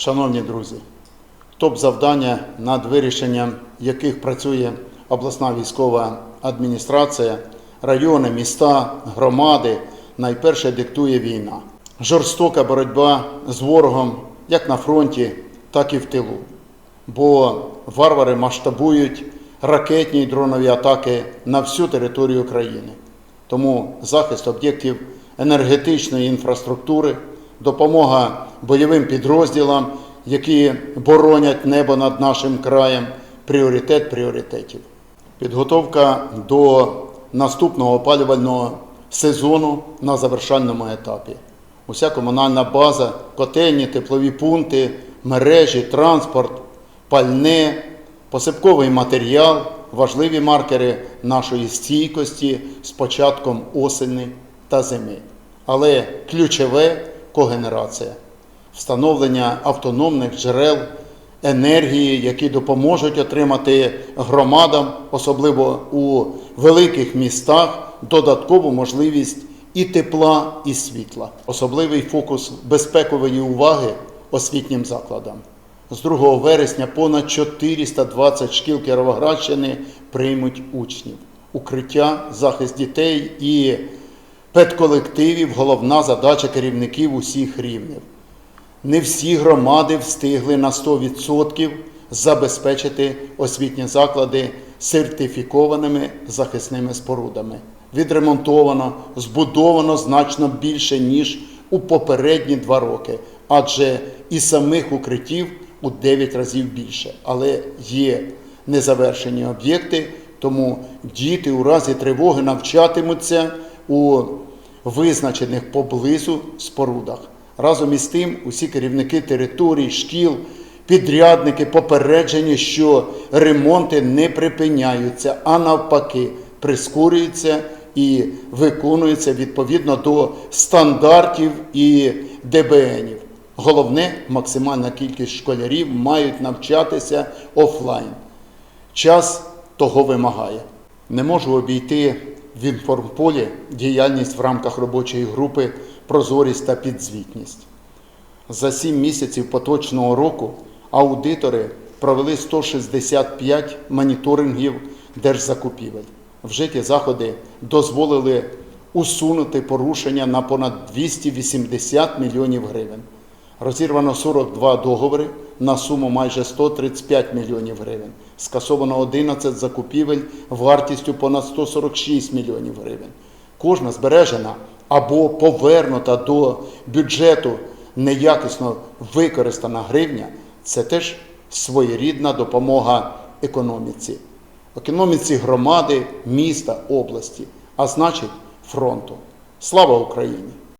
Шановні друзі, топ-завдання, над вирішенням яких працює обласна військова адміністрація, райони, міста, громади, найперше диктує війна. Жорстока боротьба з ворогом як на фронті, так і в тилу. Бо варвари масштабують ракетні й дронові атаки на всю територію країни. Тому захист об'єктів енергетичної інфраструктури, допомога бойовим підрозділам, які боронять небо над нашим краєм, пріоритет пріоритетів. Підготовка до наступного опалювального сезону на завершальному етапі. Уся комунальна база, котельні, теплові пункти, мережі, транспорт, пальне, посипковий матеріал важливі маркери нашої стійкості з початком осені та зими. Але ключове когенерація, встановлення автономних джерел енергії, які допоможуть отримати громадам, особливо у великих містах, додаткову можливість і тепла, і світла. Особливий фокус безпекової уваги освітнім закладам. З 2 вересня понад 420 шкіл Кіровоградщини приймуть учнів. Укриття, захист дітей і педколективів головна задача керівників усіх рівнів. Не всі громади встигли на 100% забезпечити освітні заклади сертифікованими захисними спорудами. Відремонтовано, збудовано значно більше, ніж у попередні два роки, адже і самих укриттів у 9 разів більше. Але є незавершені об'єкти, тому діти у разі тривоги навчатимуться у визначених поблизу спорудах. Разом із тим, усі керівники територій, шкіл, підрядники попереджені, що ремонти не припиняються, а навпаки, прискорюються і виконуються відповідно до стандартів і ДБНів. Головне, максимальна кількість школярів мають навчатися офлайн. Час того вимагає. Не можу обійти в інформполі діяльність в рамках робочої групи Прозорість та підзвітність. За сім місяців поточного року аудитори провели 165 моніторингів держзакупівель. Вжиті заходи дозволили усунути порушення на понад 280 мільйонів гривень. Розірвано 42 договори на суму майже 135 мільйонів гривень. Скасовано 11 закупівель вартістю понад 146 мільйонів гривень. Кожна збережена або повернута до бюджету неякісно використана гривня це теж своєрідна допомога економіці, економіці громади, міста, області, а значить фронту. Слава Україні!